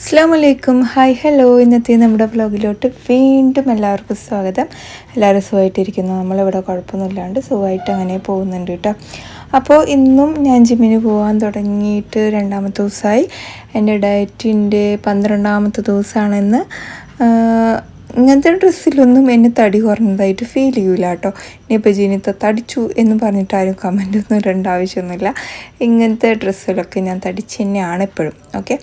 അസ്സാം വലൈക്കും hi hello ഇന്നത്തെ നമ്മുടെ വ്ലോഗിലോട്ട് വീണ്ടും എല്ലാവർക്കും സ്വാഗതം. എല്ലാവരും സുഖമായിട്ടിരിക്കുന്നു. നമ്മളിവിടെ കുഴപ്പമൊന്നുമില്ലാണ്ട് സുഖമായിട്ട് അങ്ങനെ പോകുന്നുണ്ട് കേട്ടോ. അപ്പോൾ ഇന്നും ഞാൻ ജിമ്മിന് പോകാൻ തുടങ്ങിയിട്ട് രണ്ടാമത്തെ ദിവസമായി. എന്റെ ഡയറ്റിന്റെ പന്ത്രണ്ടാമത്തെ ദിവസമാണെന്ന് ഇങ്ങനത്തെ ഡ്രസ്സിലൊന്നും എന്നെ തടി കുറഞ്ഞതായിട്ട് ഫീൽ ചെയ്യൂല കേട്ടോ ഇനിയിപ്പോൾ ജീനിത്ത തടിച്ചു എന്ന് പറഞ്ഞിട്ട് ആരും കമന്റ് ഒന്നും ഇടേണ്ട ആവശ്യമൊന്നുമില്ല. ഇങ്ങനത്തെ ഡ്രസ്സിലൊക്കെ ഞാൻ തടിച്ച് തന്നെയാണ് എപ്പോഴും ഓക്കെ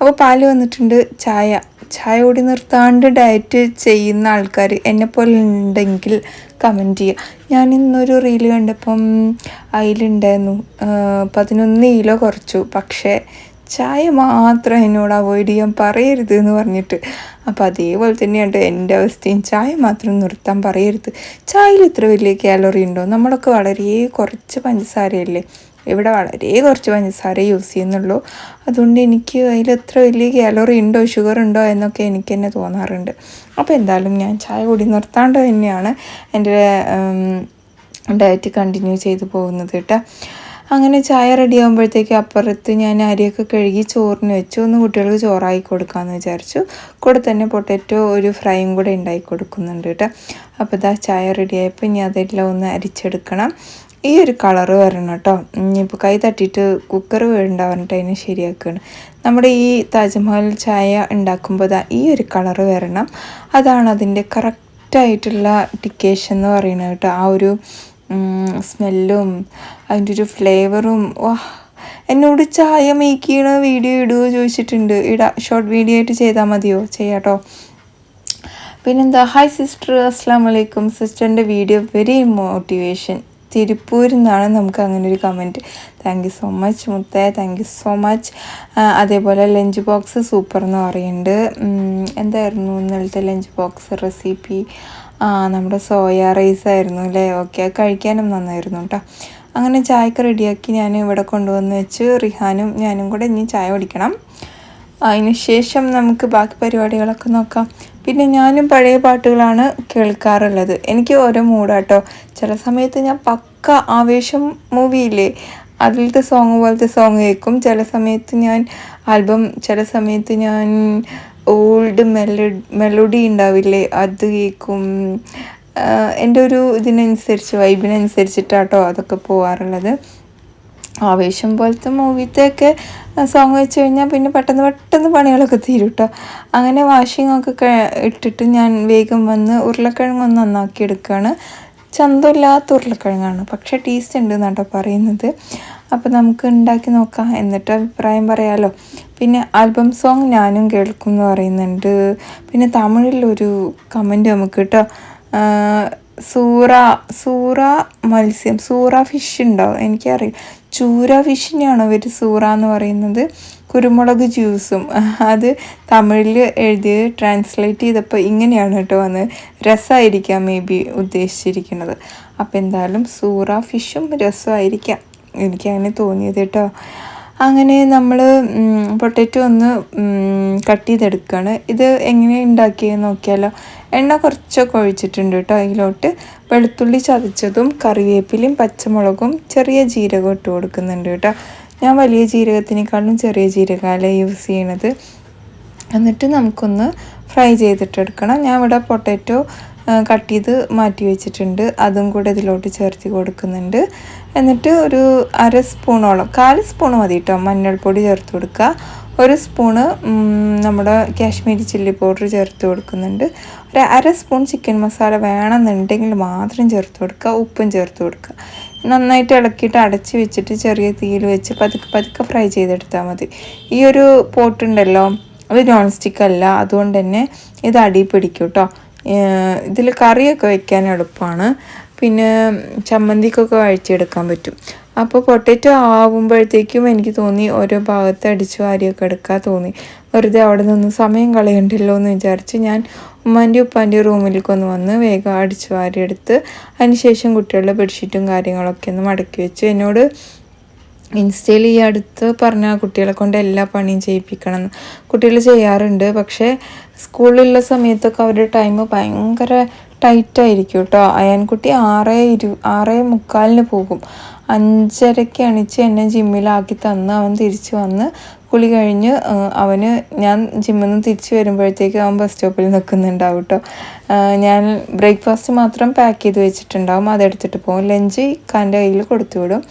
അപ്പോൾ പാൽ വന്നിട്ടുണ്ട്. ചായ. ചായ കൂടി നിർത്താണ്ട് ഡയറ്റ് ചെയ്യുന്ന ആൾക്കാർ എന്നെപ്പോലെ ഉണ്ടെങ്കിൽ കമന്റ് ചെയ്യുക ഞാൻ ഇന്നൊരു റീൽ കണ്ടപ്പം അതിലുണ്ടായിരുന്നു. പതിനൊന്ന് കിലോ കുറച്ചു. പക്ഷേ ചായ മാത്രം എന്നോട് അവോയ്ഡ് ചെയ്യാൻ പറയരുത് എന്ന് പറഞ്ഞിട്ട്. അപ്പോൾ അതേപോലെ തന്നെയാണ് എന്റെ അവസ്ഥയും ചായ മാത്രം നിർത്താൻ പറയരുത്. ചായയിൽ ഇത്ര വലിയ കാലറി ഉണ്ടോ? നമ്മളൊക്കെ വളരെ കുറച്ച് പഞ്ചസാരയല്ലേ? ഇവിടെ വളരെ കുറച്ച് പഞ്ചസാര യൂസ് ചെയ്യുന്നുള്ളൂ. അതുകൊണ്ട് എനിക്ക് അതിൽ എത്ര വലിയ കാലറി ഉണ്ടോ? ഷുഗർ ഉണ്ടോ? എന്നൊക്കെ എനിക്ക് തന്നെ തോന്നാറുണ്ട്. അപ്പോൾ എന്തായാലും ഞാൻ ചായ കൂടി നിർത്താണ്ട് തന്നെയാണ് എന്റെ ഡയറ്റ് കണ്ടിന്യൂ ചെയ്തു പോകുന്നത് കേട്ടോ. അങ്ങനെ ചായ റെഡി ആകുമ്പോഴത്തേക്ക് അപ്പുറത്ത് ഞാൻ അരിയൊക്കെ കഴുകി ചോറിന് വെച്ചു. ഒന്ന് കുട്ടികൾക്ക് ചോറായി കൊടുക്കാമെന്ന് വിചാരിച്ചു. കൂടെ തന്നെ പൊട്ടറ്റോ ഒരു ഫ്രൈയും കൂടെ ഉണ്ടാക്കി കൊടുക്കുന്നുണ്ട് കേട്ടോ. അപ്പോൾ ഇതാ ചായ റെഡി ആയപ്പോൾ ഇനി അതെല്ലാം ഒന്ന് അരിച്ചെടുക്കണം. ഈ ഒരു കളറ് വരണം കേട്ടോ. ഇനിയിപ്പോൾ കൈ തട്ടിയിട്ട് കുക്കർ വേണ്ട പറഞ്ഞിട്ട് അതിനെ ശരിയാക്കുകയാണ് നമ്മുടെ ഈ താജ്മഹൽ ചായ ഉണ്ടാക്കുമ്പോൾ ഈ ഒരു കളറ് വരണം. അതാണ് അതിന്റെ കറക്റ്റായിട്ടുള്ള ടിക്കേഷൻ എന്ന് പറയുന്നത് കേട്ടോ. ആ ഒരു സ്മെല്ലും അതിന്റെ ഒരു ഫ്ലേവറും വാ എന്നോട് ചായ മേക്ക് ചെയ്യണ വീഡിയോ ഇടുമോ ചോദിച്ചിട്ടുണ്ട്. ഇടാ ഷോർട്ട് വീഡിയോ ആയിട്ട് ചെയ്താൽ മതിയോ? ചെയ്യാട്ടോ. പിന്നെന്താ ഹായ് സിസ്റ്റർ അസ്സാം വലൈക്കും സിസ്റ്ററിന്റെ വീഡിയോ വെരി മോട്ടിവേഷൻ തിരുപ്പൂരിൽ നിന്നാണ് നമുക്ക് അങ്ങനെ ഒരു comment thank you so much മുത്തേ. താങ്ക് യു സോ മച്ച് അതേപോലെ ലഞ്ച് ബോക്സ് സൂപ്പർ എന്ന് പറയുന്നുണ്ട്. എന്തായിരുന്നു ഇന്നലത്തെ ലഞ്ച് ബോക്സ് റെസിപ്പി ആ നമ്മുടെ സോയ റൈസ് ആയിരുന്നു അല്ലേ? ഓക്കെ കഴിക്കാനും നന്നായിരുന്നു കേട്ടോ അങ്ങനെ ചായക്ക് റെഡിയാക്കി ഞാൻ ഇവിടെ കൊണ്ടുവന്ന് വെച്ച്. റിഹാനും ഞാനും കൂടെ ഇനി ചായ കുടിക്കണം. അതിന് ശേഷം നമുക്ക് ബാക്കി പരിപാടികളൊക്കെ നോക്കാം. പിന്നെ ഞാനും പഴയ പാട്ടുകളാണ് കേൾക്കാറുള്ളത്. എനിക്ക് ഓരോ മൂഡാട്ടോ. ചില സമയത്ത് ഞാൻ പക്ക ആവേശം മൂവിയില്ലേ അതിലത്തെ സോങ് പോലത്തെ സോങ് കേൾക്കും. ചില സമയത്ത് ഞാൻ ആൽബം ചില സമയത്ത് ഞാൻ ഓൾഡ് മെലഡി മെലഡി ഉണ്ടാവില്ലേ? അത് കേൾക്കും എന്റെ ഒരു ഇതിനനുസരിച്ച് വൈബിനനുസരിച്ചിട്ടാട്ടോ അതൊക്കെ പോവാറുള്ളത്. ആവേശം പോലത്തെ മൂവിത്തെയൊക്കെ സോങ് വെച്ച് കഴിഞ്ഞാൽ പിന്നെ പെട്ടെന്ന് പെട്ടെന്ന് പണികളൊക്കെ തീരും കേട്ടോ അങ്ങനെ വാഷിംഗ് ഒക്കെ ഇട്ടിട്ട് ഞാൻ വേഗം വന്ന് ഉരുളക്കിഴങ്ങ് ഒന്ന് നന്നാക്കി എടുക്കുകയാണ് ചന്തമില്ലാത്ത ഉരുളക്കിഴങ്ങാണ്. പക്ഷേ ടേസ്റ്റ് ഉണ്ട് എന്നാട്ടോ പറയുന്നത്. അപ്പോൾ നമുക്ക് ഉണ്ടാക്കി നോക്കാം. എന്നിട്ട് അഭിപ്രായം പറയാമല്ലോ പിന്നെ ആൽബം സോങ് ഞാനും കേൾക്കും എന്ന് പറയുന്നുണ്ട്. പിന്നെ തമിഴിലൊരു കമന്റ് നമുക്ക് കേട്ടോ സൂറ സൂറ മത്സ്യം സൂറ ഫിഷ് ഉണ്ടോ? എനിക്കറിയില്ല. ചൂര ഫിഷിനെയാണോ ഇവർ സൂറ എന്ന് പറയുന്നത്? കുരുമുളക് ജ്യൂസും. അത് തമിഴിൽ എഴുതി ട്രാൻസ്ലേറ്റ് ചെയ്തപ്പോൾ ഇങ്ങനെയാണ് കേട്ടോ വന്ന് രസമായിരിക്കാം മേ ബി ഉദ്ദേശിച്ചിരിക്കുന്നത്. അപ്പോൾ എന്തായാലും സൂറ ഫിഷും രസമായിരിക്കാം. എനിക്കങ്ങനെ തോന്നിയത് കേട്ടോ. അങ്ങനെ നമ്മൾ പൊട്ടറ്റോ ഒന്ന് കട്ട് ചെയ്തെടുക്കുകയാണ് ഇത് എങ്ങനെ ഉണ്ടാക്കിയെന്ന് നോക്കിയാലോ. എണ്ണ കുറച്ചൊക്കെ ഒഴിച്ചിട്ടുണ്ട് കേട്ടോ അതിലോട്ട്. വെളുത്തുള്ളി ചതച്ചതും കറിവേപ്പിലയും പച്ചമുളകും ചെറിയ ജീരകം ഇട്ട് കൊടുക്കുന്നുണ്ട് കേട്ടോ. ഞാൻ വലിയ ജീരകത്തിനേക്കാളും ചെറിയ ജീരകമല്ലേ യൂസ് ചെയ്യണത്. എന്നിട്ട് നമുക്കൊന്ന് ഫ്രൈ ചെയ്തിട്ടെടുക്കണം. ഞാൻ ഇവിടെ പൊട്ടാറ്റോ കട്ട് ചെയ്ത് മാറ്റി വെച്ചിട്ടുണ്ട്. അതും കൂടെ ഇതിലോട്ട് ചേർത്ത് കൊടുക്കുന്നുണ്ട്. എന്നിട്ട് ഒരു അര സ്പൂണോളം കാൽ സ്പൂൺ മതി കേട്ടോ മഞ്ഞൾപ്പൊടി ചേർത്ത് കൊടുക്കുക. ഒരു സ്പൂണ് നമ്മുടെ കാശ്മീരി ചില്ലി പൗഡർ ചേർത്ത് കൊടുക്കുന്നുണ്ട്. ഒരു അര സ്പൂൺ ചിക്കൻ മസാല വേണമെന്നുണ്ടെങ്കിൽ മാത്രം ചേർത്ത് കൊടുക്കുക. ഉപ്പും ചേർത്ത് കൊടുക്കുക. നന്നായിട്ട് ഇളക്കിയിട്ട് അടച്ച് വെച്ചിട്ട് ചെറിയ തീയിൽ വെച്ച് പതുക്കെ പതുക്കെ ഫ്രൈ ചെയ്തെടുത്താൽ മതി. ഈ ഒരു പോട്ടുണ്ടല്ലോ അത് നോൺ സ്റ്റിക്ക് അല്ല. അതുകൊണ്ട് തന്നെ ഇത് അടി പിടിക്കും കേട്ടോ ഇതിൽ കറിയൊക്കെ വയ്ക്കാൻ എളുപ്പമാണ്. പിന്നെ ചമ്മന്തിക്കൊക്കെ വഴിച്ചെടുക്കാൻ പറ്റും. അപ്പോൾ പൊട്ടറ്റോ ആവുമ്പോഴത്തേക്കും എനിക്ക് തോന്നി ഓരോ ഭാഗത്ത് അടിച്ചു വാരിയൊക്കെ എടുക്കാൻ തോന്നി. വെറുതെ അവിടെ നിന്ന് സമയം കളയണ്ടല്ലോ എന്ന് വിചാരിച്ച് ഞാൻ ഉമ്മാന്റെ ഉപ്പാന്റെ റൂമിലേക്ക് ഒന്ന് വന്ന് വേഗം അടിച്ചു വാരിയെടുത്ത് അതിനുശേഷം കുട്ടികളുടെ ബെഡ്ഷീറ്റും കാര്യങ്ങളൊക്കെ ഒന്ന് മടക്കി വെച്ച് എന്നോട് ഇൻസ്റ്റയിൽ ഈ അടുത്ത് പറഞ്ഞ കുട്ടികളെ കൊണ്ട് എല്ലാ പണിയും ചെയ്യിപ്പിക്കണം. കുട്ടികൾ ചെയ്യാറുണ്ട്. പക്ഷേ സ്കൂളിലുള്ള സമയത്തൊക്കെ അവരുടെ ടൈം ഭയങ്കര ടൈറ്റായിരിക്കും കേട്ടോ. അയാൻകുട്ടി ആറ് ഇരു ആറ് മുക്കാലിന് പോകും. അഞ്ചരയ്ക്ക് അണിച്ച് എന്നെ ജിമ്മിലാക്കി തന്ന് അവൻ തിരിച്ചു വന്ന് കുളി കഴിഞ്ഞ് അവന് ഞാൻ ജിമ്മിൽ നിന്ന് തിരിച്ച് വരുമ്പോഴത്തേക്ക് അവൻ ബസ് സ്റ്റോപ്പിൽ നിൽക്കുന്നുണ്ടാവും കേട്ടോ ഞാൻ ബ്രേക്ക്ഫാസ്റ്റ് മാത്രം പാക്ക് ചെയ്ത് വെച്ചിട്ടുണ്ടാവും. അതെടുത്തിട്ട് പോകും. ലഞ്ച് ഇക്കാന്റെ കയ്യിൽ കൊടുത്തു വിടും.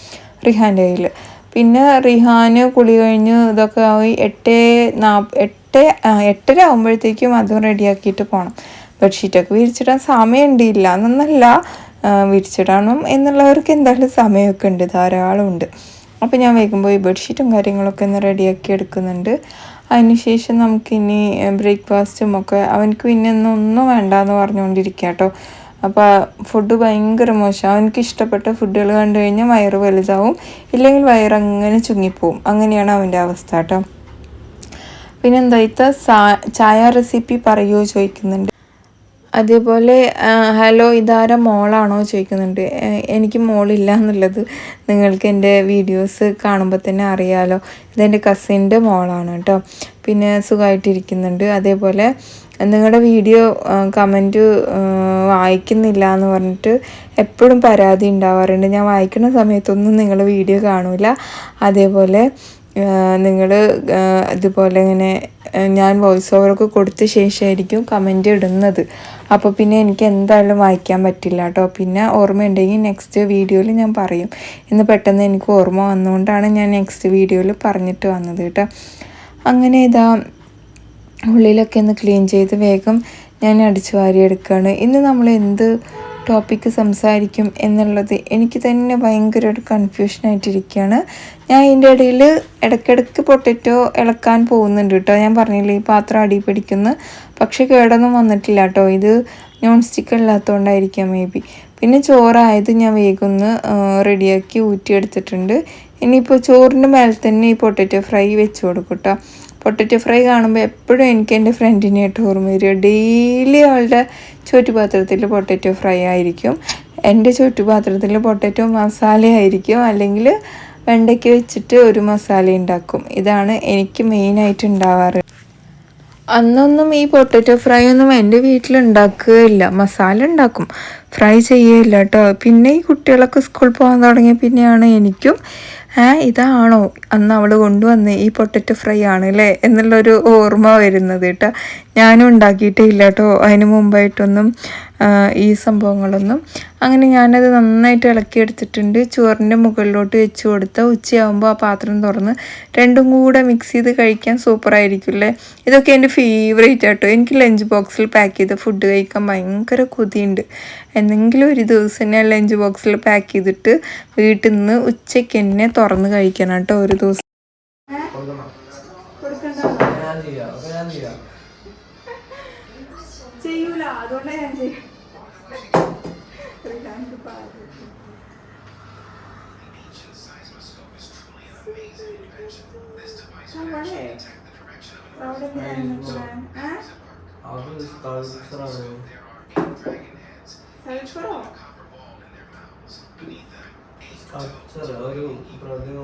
റിഹാന്റെ കയ്യിൽ. പിന്നെ റിഹാന് കുളി കഴിഞ്ഞ് ഇതൊക്കെ ആയി എട്ട് നാ എട്ട് എട്ടര ആകുമ്പോഴത്തേക്കും അതും റെഡിയാക്കിയിട്ട് പോകണം ബെഡ്ഷീറ്റൊക്കെ വിരിച്ചിടാൻ സമയം ഇല്ല എന്നൊന്നല്ല വിരിച്ചിടണം എന്നുള്ളവർക്ക് എന്തായാലും സമയമൊക്കെ ഉണ്ട്. ധാരാളം ഉണ്ട് അപ്പോൾ ഞാൻ വൈകുമ്പോൾ ഈ ബെഡ്ഷീറ്റും കാര്യങ്ങളൊക്കെ ഒന്ന് റെഡിയാക്കി എടുക്കുന്നുണ്ട്. അതിനുശേഷം നമുക്കിനി ബ്രേക്ക്ഫാസ്റ്റും ഒക്കെ അവനക്ക് പിന്നെ ഒന്നും വേണ്ട എന്ന് പറഞ്ഞുകൊണ്ടിരിക്കുക കേട്ടോ അപ്പോൾ ഫുഡ് ഭയങ്കര മോശം. അവനക്ക് ഇഷ്ടപ്പെട്ട ഫുഡുകൾ കണ്ടു കഴിഞ്ഞാൽ വയറ് വലുതാവും. ഇല്ലെങ്കിൽ വയറങ്ങനെ ചുങ്ങിപ്പോവും. അങ്ങനെയാണ് അവന്റെ അവസ്ഥ കേട്ടോ പിന്നെ എന്താ ചായ റെസിപ്പി പറയുമോ ചോദിക്കുന്നുണ്ട്. അതേപോലെ ഹലോ ഇതാര മോളാണോ ചോദിക്കുന്നുണ്ട്. എനിക്ക് മോളില്ല എന്നുള്ളത് നിങ്ങൾക്ക് എന്റെ വീഡിയോസ് കാണുമ്പോൾ തന്നെ അറിയാലോ. ഇതെന്റെ കസിന്റെ മോളാണ് കേട്ടോ. പിന്നെ സുഖമായിട്ടിരിക്കുന്നുണ്ട്. അതേപോലെ നിങ്ങളുടെ വീഡിയോ കമന്റ് വായിക്കുന്നില്ല എന്ന് പറഞ്ഞിട്ട് എപ്പോഴും പരാതി ഉണ്ടാവാറുണ്ട്. ഞാൻ വായിക്കുന്ന സമയത്തൊന്നും നിങ്ങൾ വീഡിയോ കാണില്ല അതേപോലെ നിങ്ങൾ ഇതുപോലെ ഇങ്ങനെ ഞാൻ വോയിസ് ഓവറൊക്കെ കൊടുത്ത ശേഷമായിരിക്കും കമന്റ് ഇടുന്നത്. അപ്പോൾ പിന്നെ എനിക്ക് എന്തായാലും വായിക്കാൻ പറ്റില്ല കേട്ടോ. പിന്നെ ഓർമ്മയുണ്ടെങ്കിൽ നെക്സ്റ്റ് വീഡിയോയിൽ ഞാൻ പറയും. ഇന്ന് പെട്ടെന്ന് എനിക്ക് ഓർമ്മ വന്നുകൊണ്ടാണ് ഞാൻ നെക്സ്റ്റ് വീഡിയോയിൽ പറഞ്ഞിട്ട് വന്നത് കേട്ടോ. അങ്ങനെ ഇതാ ഉള്ളിലൊക്കെ ഒന്ന് ക്ലീൻ ചെയ്ത് വേഗം ഞാൻ അടിച്ചു വാരിയെടുക്കുകയാണ് ഇന്ന് നമ്മൾ എന്ത് ടോപ്പിക്ക് സംസാരിക്കും എന്നുള്ളത് എനിക്ക് തന്നെ ഭയങ്കര ഒരു കൺഫ്യൂഷനായിട്ടിരിക്കുകയാണ് ഞാൻ ഇതിന്റെ ഇടയിൽ ഇടയ്ക്കിടയ്ക്ക് പൊട്ടറ്റോ ഇളക്കാൻ പോകുന്നുണ്ട് കേട്ടോ. ഞാൻ പറഞ്ഞില്ലേ ഈ പാത്രം അടി പിടിക്കുന്നു. പക്ഷെ കേടൊന്നും വന്നിട്ടില്ല കേട്ടോ. ഇത് നോൺ സ്റ്റിക്ക് അല്ലാത്തതുകൊണ്ടായിരിക്കാം മേ ബി പിന്നെ ചോറായത് ഞാൻ വേഗമൊന്ന് റെഡിയാക്കി ഊറ്റിയെടുത്തിട്ടുണ്ട്. ഇനിയിപ്പോൾ ചോറിന്റെ മേലെ തന്നെ ഈ പൊട്ടറ്റോ ഫ്രൈ വെച്ച് കൊടുക്കും കേട്ടോ. പൊട്ടറ്റോ ഫ്രൈ കാണുമ്പോൾ എപ്പോഴും എനിക്ക് എന്റെ ഫ്രണ്ടിനെ ആയിട്ട് ഓർമ്മ വരിക. ഡെയിലി അവളുടെ ചോറ്റുപാത്രത്തിൽ പൊട്ടറ്റോ ഫ്രൈ ആയിരിക്കും. എന്റെ ചുറ്റുപാത്രത്തിൽ പൊട്ടറ്റോ മസാല ആയിരിക്കും അല്ലെങ്കിൽ വെണ്ടയ്ക്ക് വെച്ചിട്ട് ഒരു മസാല ഉണ്ടാക്കും. ഇതാണ് എനിക്ക് മെയിനായിട്ട് ഉണ്ടാവാറ്. അന്നൊന്നും ഈ പൊട്ടറ്റോ ഫ്രൈ ഒന്നും എന്റെ വീട്ടിൽ ഉണ്ടാക്കുകയില്ല. മസാല ഉണ്ടാക്കും. ഫ്രൈ ചെയ്യുകയില്ല കേട്ടോ. പിന്നെ ഈ കുട്ടികളൊക്കെ സ്കൂളിൽ പോകാൻ തുടങ്ങിയ പിന്നെയാണ് എനിക്കും ഏ ഇതാണോ? അന്ന് അവൾ കൊണ്ടുവന്ന് ഈ പൊട്ടറ്റോ ഫ്രൈ ആണ് അല്ലേ എന്നുള്ളൊരു ഓർമ്മ വരുന്നത് കേട്ടോ. ഞാനും ഉണ്ടാക്കിയിട്ടേ ഇല്ല കേട്ടോ അതിന് മുമ്പായിട്ടൊന്നും ഈ സംഭവങ്ങളൊന്നും. അങ്ങനെ ഞാനത് നന്നായിട്ട് ഇളക്കി എടുത്തിട്ടുണ്ട് ചോറിന്റെ മുകളിലോട്ട് വെച്ച് കൊടുത്ത ഉച്ചയാകുമ്പോൾ ആ പാത്രം തുറന്ന് രണ്ടും കൂടെ മിക്സ് ചെയ്ത് കഴിക്കാൻ സൂപ്പറായിരിക്കും അല്ലേ? ഇതൊക്കെ എന്റെ ഫേവറേറ്റ് ആട്ടോ. എനിക്ക് ലഞ്ച് ബോക്സിൽ പാക്ക് ചെയ്ത് ഫുഡ് കഴിക്കാൻ ഭയങ്കര കൊതിയുണ്ട്. എന്തെങ്കിലും ഒരു ദിവസം ഞാൻ ലഞ്ച് ബോക്സിൽ പാക്ക് ചെയ്തിട്ട് വീട്ടിൽ നിന്ന് ഉച്ചയ്ക്ക് തന്നെ തുറന്ന് കഴിക്കണം കേട്ടോ ഒരു ദിവസം ഞാൻ ചെയ്യാം അപ്പൊ ഞാൻ ചെയ്യാം ചെയ്യൂല അതുകൊണ്ടാണ് ഞാൻ ചെയ്യും അത് സ്കൾപ്ചറാണ് ഒരു പ്രതിമ.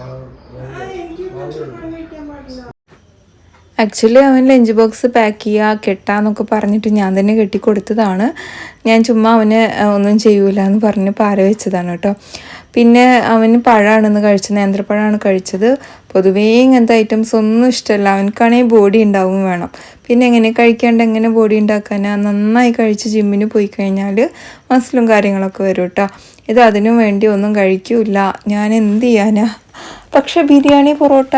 ആ, ആക്ച്വലി അവൻ ലഞ്ച് ബോക്സ് പാക്ക് ചെയ്യുക കെട്ടാന്നൊക്കെ പറഞ്ഞിട്ട് ഞാൻ തന്നെ കെട്ടിക്കൊടുത്തതാണ്. ഞാൻ ചുമ്മാ അവന് ഒന്നും ചെയ്യൂല എന്ന് പറഞ്ഞ് പാര വെച്ചതാണ് കേട്ടോ. പിന്നെ അവന് പഴമാണെന്ന് കഴിച്ചത് നേന്ത്രപ്പഴമാണ് കഴിച്ചത്. പൊതുവേ ഇങ്ങനത്തെ ഐറ്റംസ് ഒന്നും ഇഷ്ടമല്ല. അവനക്കാണെങ്കിൽ ബോഡി ഉണ്ടാവും വേണം. പിന്നെ എങ്ങനെ കഴിക്കാണ്ട് എങ്ങനെ ബോഡി ഉണ്ടാക്കാനാ? നന്നായി കഴിച്ച് ജിമ്മിന് പോയി കഴിഞ്ഞാൽ മസിലും കാര്യങ്ങളൊക്കെ വരും കേട്ടോ ഇത് അതിനു വേണ്ടി ഒന്നും കഴിക്കൂല ഞാൻ എന്ത് ചെയ്യാനാ? പക്ഷെ ബിരിയാണി പൊറോട്ട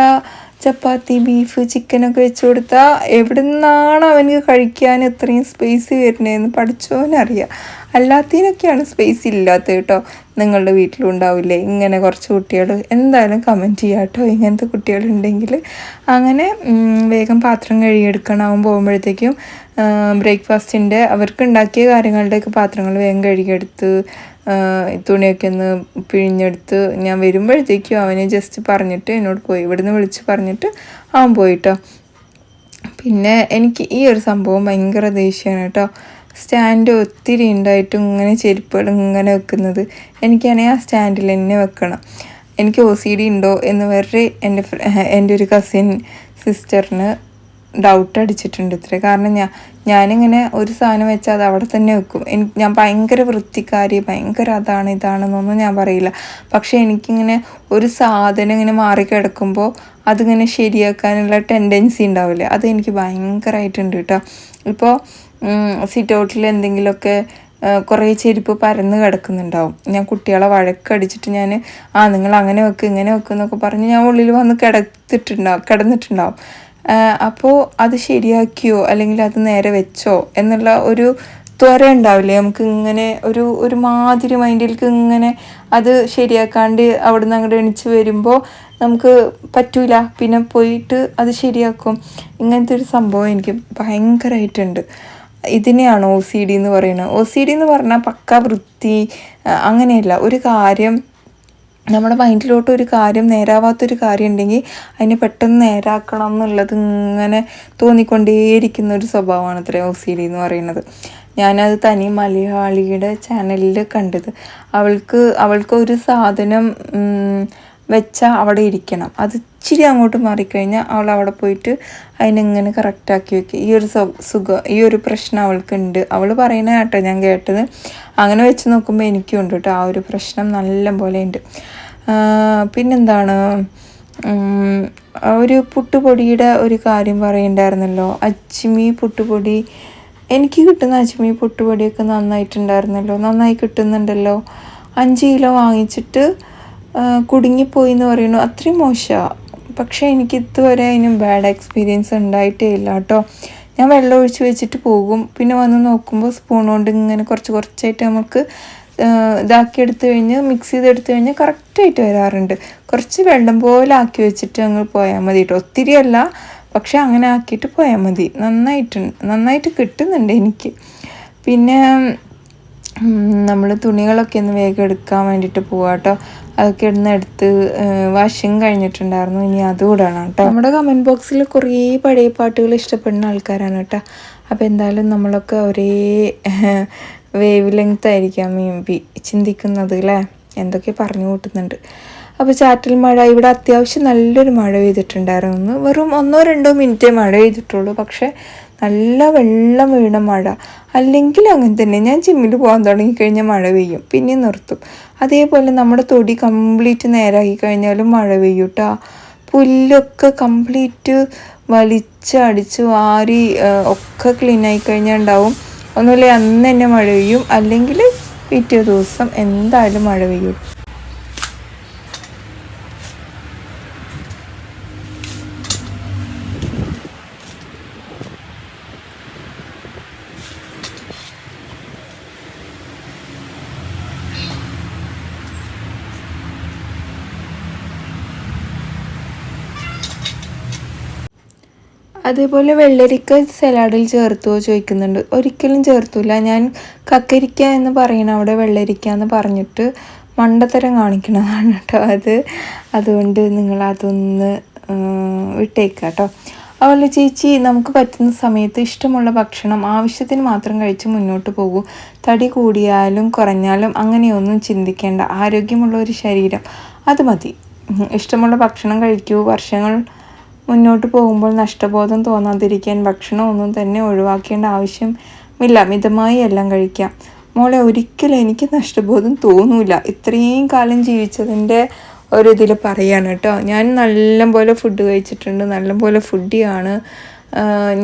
ചപ്പാത്തി ബീഫ് ചിക്കനൊക്കെ വെച്ച് കൊടുത്താൽ എവിടെ നിന്നാണ് അവന് കഴിക്കാൻ ഇത്രയും സ്പേസ് വരുന്നതെന്ന് പഠിച്ചോനറിയാം അല്ലാത്തതിനൊക്കെയാണ് സ്പേസ് ഇല്ലാത്തത് കേട്ടോ. നിങ്ങളുടെ വീട്ടിലും ഉണ്ടാവില്ലേ? ഇങ്ങനെ കുറച്ച് കുട്ടികൾ. എന്തായാലും കമന്റ് ചെയ്യാം കേട്ടോ. ഇങ്ങനത്തെ കുട്ടികളുണ്ടെങ്കിൽ. അങ്ങനെ വേഗം പാത്രം കഴുകിയെടുക്കണം അവൻ പോകുമ്പോഴത്തേക്കും ബ്രേക്ക്ഫാസ്റ്റിന്റെ അവർക്ക് ഉണ്ടാക്കിയ കാര്യങ്ങളുടെയൊക്കെ പാത്രങ്ങൾ വേഗം കഴുകിയെടുത്ത് തുണിയൊക്കെ ഒന്ന് പിഴിഞ്ഞെടുത്ത് ഞാൻ വരുമ്പോഴത്തേക്കും അവനെ ജസ്റ്റ് പറഞ്ഞിട്ട് എന്നോട് പോയി. ഇവിടുന്ന് വിളിച്ച് പറഞ്ഞിട്ട് അവൻ പോയിട്ടോ. പിന്നെ എനിക്ക് ഈ ഒരു സംഭവം ഭയങ്കര ദേഷ്യമാണ് കേട്ടോ. സ്റ്റാൻഡ് ഒത്തിരി ഉണ്ടായിട്ടും ഇങ്ങനെ ചെരുപ്പുകൾ ഇങ്ങനെ വെക്കുന്നത്. എനിക്കാണെങ്കിൽ ആ സ്റ്റാൻഡിൽ തന്നെ വെക്കണം. എനിക്ക് ഒ സി ഡി ഉണ്ടോ എന്ന് വരെ എന്റെ എന്റെ ഒരു കസിൻ സിസ്റ്ററിന് ഡൗട്ട് അടിച്ചിട്ടുണ്ട് ഇത്ര കാരണം ഞാൻ ഞാനിങ്ങനെ ഒരു സാധനം വെച്ചാൽ അത് അവിടെ തന്നെ വെക്കും. എനിക്ക് ഞാൻ ഭയങ്കര വൃത്തിക്കാരി ഭയങ്കര അതാണ് ഇതാണെന്നൊന്നും ഞാൻ പറയില്ല. പക്ഷേ എനിക്കിങ്ങനെ ഒരു സാധനം ഇങ്ങനെ മാറിക്കിടക്കുമ്പോൾ അതിങ്ങനെ ശരിയാക്കാനുള്ള ടെൻഡൻസി ഉണ്ടാവില്ലേ. അത് എനിക്ക് ഭയങ്കരമായിട്ടുണ്ട് കേട്ടോ. ഇപ്പോൾ സിറ്റ് ഔട്ടിൽ എന്തെങ്കിലുമൊക്കെ കുറേ ചെരുപ്പ് പരന്ന് കിടക്കുന്നുണ്ടാവും. ഞാൻ കുട്ടികളെ വഴക്കടിച്ചിട്ട് ഞാൻ ആ നിങ്ങൾ അങ്ങനെ വെക്ക് ഇങ്ങനെ വെക്ക് എന്നൊക്കെ പറഞ്ഞ് ഞാൻ ഉള്ളിൽ വന്ന് കിടത്തിട്ടുണ്ടാവും കിടന്നിട്ടുണ്ടാവും. അപ്പോൾ അത് ശരിയാക്കിയോ? അല്ലെങ്കിൽ അത് നേരെ വെച്ചോ? എന്നുള്ള ഒരു ത്വര ഉണ്ടാവില്ലേ? നമുക്ക് ഇങ്ങനെ ഒരു ഒരു മാതിരി മൈൻഡിലേക്ക് ഇങ്ങനെ അത് ശരിയാക്കാണ്ട് അവിടെ നിന്ന് അങ്ങോട്ട് എണിച്ച് വരുമ്പോൾ നമുക്ക് പറ്റൂല. പിന്നെ പോയിട്ട് അത് ശരിയാക്കും. ഇങ്ങനത്തെ ഒരു സംഭവം എനിക്ക് ഭയങ്കരമായിട്ടുണ്ട് ഇതിനെയാണ് ഒ സി ഡി എന്ന് പറയുന്നത്. ഒ സി ഡി എന്ന് പറഞ്ഞാൽ പക്ക വൃത്തി അങ്ങനെയല്ല. ഒരു കാര്യം നമ്മുടെ മൈൻഡിലോട്ട് ഒരു കാര്യം നേരാവാത്തൊരു കാര്യം ഉണ്ടെങ്കിൽ അതിനെ പെട്ടെന്ന് നേരാക്കണം എന്നുള്ളത് ഇങ്ങനെ തോന്നിക്കൊണ്ടേയിരിക്കുന്ന ഒരു സ്വഭാവമാണ് അത്ര ഒ സി ഡി എന്ന് പറയുന്നത്. ഞാനത് തനി മലയാളിയുടെ ചാനലിൽ കണ്ടത്. അവൾക്ക് അവൾക്ക് ഒരു സാധനം വെച്ചാൽ അവിടെ ഇരിക്കണം. അത് ഇച്ചിരി അങ്ങോട്ട് മാറിക്കഴിഞ്ഞാൽ അവൾ അവിടെ പോയിട്ട് അതിനെങ്ങനെ കറക്റ്റാക്കി വെക്കുക ഈ ഒരു സുഖം ഈ ഒരു പ്രശ്നം അവൾക്കുണ്ട്. അവൾ പറയുന്ന കേട്ടോ ഞാൻ കേട്ടത്. അങ്ങനെ വെച്ച് നോക്കുമ്പോൾ എനിക്കും ഉണ്ട് കേട്ടോ. ആ ഒരു പ്രശ്നം നല്ല പോലെ ഉണ്ട് പിന്നെന്താണ്? ഒരു പുട്ടുപൊടിയുടെ ഒരു കാര്യം പറയുണ്ടായിരുന്നല്ലോ. അച്ചിമി പുട്ടുപൊടി. എനിക്ക് കിട്ടുന്ന അച്ചിമി പുട്ടുപൊടിയൊക്കെ നന്നായിട്ടുണ്ടായിരുന്നല്ലോ. നന്നായി കിട്ടുന്നുണ്ടല്ലോ. അഞ്ച് കിലോ വാങ്ങിച്ചിട്ട് കുടുങ്ങിപ്പോയി എന്ന് പറയുന്നു. അത്രയും മോശമാണ് പക്ഷേ എനിക്ക് ഇതുവരെ അതിനും ബാഡ് എക്സ്പീരിയൻസ് ഉണ്ടായിട്ടേ ഇല്ല കേട്ടോ. ഞാൻ വെള്ളം ഒഴിച്ച് വെച്ചിട്ട് പോകും. പിന്നെ വന്ന് നോക്കുമ്പോൾ സ്പൂൺ കൊണ്ട് ഇങ്ങനെ കുറച്ച് കുറച്ചായിട്ട് നമുക്ക് ഇതാക്കി എടുത്തു കഴിഞ്ഞ് മിക്സ് ചെയ്തെടുത്തു കഴിഞ്ഞാൽ കറക്റ്റായിട്ട് വരാറുണ്ട്. കുറച്ച് വെള്ളം പോലെ ആക്കി വെച്ചിട്ട് അങ്ങ് പോയാൽ മതി കേട്ടോ. ഒത്തിരി അല്ല പക്ഷെ അങ്ങനെ ആക്കിയിട്ട് പോയാൽ മതി. നന്നായിട്ടുണ്ട് നന്നായിട്ട് കിട്ടുന്നുണ്ട് എനിക്ക്. പിന്നെ നമ്മൾ തുണികളൊക്കെ ഒന്ന് വേഗം എടുക്കാൻ വേണ്ടിയിട്ട് പോവാം കേട്ടോ അതൊക്കെ ഇടുന്ന എടുത്ത് വാഷിങ് കഴിഞ്ഞിട്ടുണ്ടായിരുന്നു. ഇനി അതുകൂടെ ആണ് കേട്ടോ നമ്മുടെ കമന്റ് ബോക്സിൽ കുറേ പഴയ പാട്ടുകൾ ഇഷ്ടപ്പെടുന്ന ആൾക്കാരാണ് കേട്ടോ അപ്പോൾ എന്തായാലും നമ്മളൊക്കെ ഒരേ വേവ് ലെങ്ത് ആയിരിക്കാം മേ ബി ചിന്തിക്കുന്നത് അല്ലേ എന്തൊക്കെ പറഞ്ഞു കൂട്ടുന്നുണ്ട്. അപ്പോൾ ചാറ്റൽ മഴ ഇവിടെ അത്യാവശ്യം നല്ലൊരു മഴ പെയ്തിട്ടുണ്ടായിരുന്നു. വെറും ഒന്നോ രണ്ടോ മിനിറ്റേ മഴ പെയ്തിട്ടുള്ളൂ. പക്ഷേ നല്ല വെള്ളം വീണ മഴ. അല്ലെങ്കിൽ അങ്ങനെ തന്നെ. ഞാൻ ജിമ്മിൽ പോകാൻ തുടങ്ങിക്കഴിഞ്ഞാൽ മഴ പെയ്യും. പിന്നെ നിർത്തും. അതേപോലെ നമ്മുടെ തൊടി കംപ്ലീറ്റ് നേരാക്കി കഴിഞ്ഞാലും മഴ പെയ്യും കേട്ടോ പുല്ലൊക്കെ കംപ്ലീറ്റ് വലിച്ചടിച്ച് വാരി ഒക്കെ ക്ലീൻ ആയി കഴിഞ്ഞാൽ ഉണ്ടാവും. ഒന്നുമില്ല അന്ന് തന്നെ മഴ പെയ്യും. അല്ലെങ്കിൽ പിറ്റേ ദിവസം എന്തായാലും മഴ പെയ്യും. അതേപോലെ വെള്ളരിക്ക സലാഡിൽ ചേർത്തുവോ ചോദിക്കുന്നുണ്ട്. ഒരിക്കലും ചേർത്തൂല. ഞാൻ കക്കരിക്ക എന്ന് പറയണ അവിടെ വെള്ളരിക്ക എന്ന് പറഞ്ഞിട്ട് മണ്ടത്തരം കാണിക്കണതാണ് കേട്ടോ അത്. അതുകൊണ്ട് നിങ്ങൾ അതൊന്ന് വിട്ടേക്കുക കേട്ടോ. അതുപോലെ ചേച്ചി നമുക്ക് പറ്റുന്ന സമയത്ത് ഇഷ്ടമുള്ള ഭക്ഷണം ആവശ്യത്തിന് മാത്രം കഴിച്ച് മുന്നോട്ട് പോകൂ. തടി കൂടിയാലും കുറഞ്ഞാലും അങ്ങനെയൊന്നും ചിന്തിക്കേണ്ട. ആരോഗ്യമുള്ള ഒരു ശരീരം അത് മതി. ഇഷ്ടമുള്ള ഭക്ഷണം കഴിക്കൂ. വർഷങ്ങൾ മുന്നോട്ട് പോകുമ്പോൾ നഷ്ടബോധം തോന്നാതിരിക്കാൻ ഭക്ഷണം ഒന്നും തന്നെ ഒഴിവാക്കേണ്ട ആവശ്യമില്ല മിതമായി എല്ലാം കഴിക്കാം. മോളെ ഒരിക്കലും എനിക്ക് നഷ്ടബോധം തോന്നൂല. ഇത്രയും കാലം ജീവിച്ചതിന്റെ ഒരിതിൽ പറയാണ് കേട്ടോ. ഞാൻ നല്ലപോലെ ഫുഡ് കഴിച്ചിട്ടുണ്ട് നല്ലപോലെ ഫുഡിയാണ്